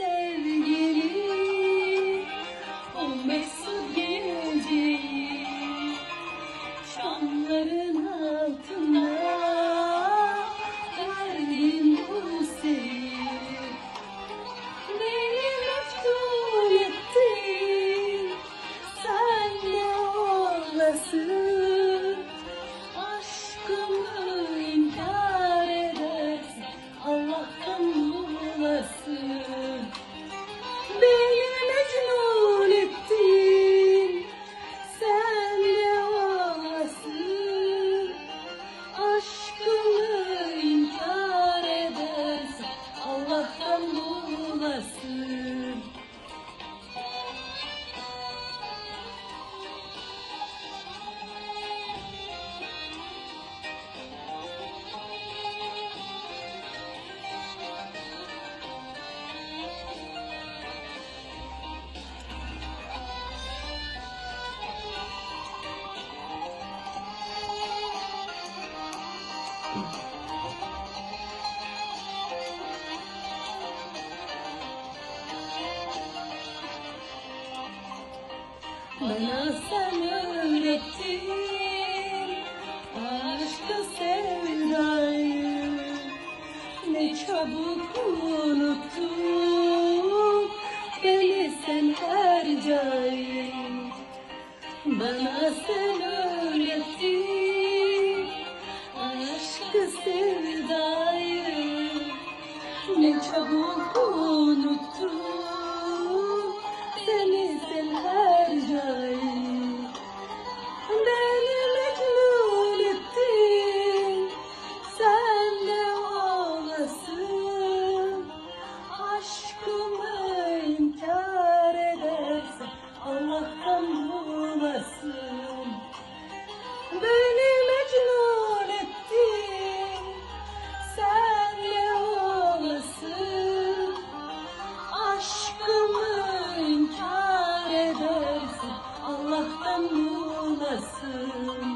sevgili mesut geceyi Şamların altında uzaktan bulasın Thank you. Bana sen öğrettin aşkı sevdayı. Ne çabuk unuttun beni sen harcayın Bana sen öğrettin aşkı sevdayı. Ne çabuk uzaktan bulasın Beni mecnun ettin Senle olasın. Aşkımı inkar edersin. Allah'tan bulasın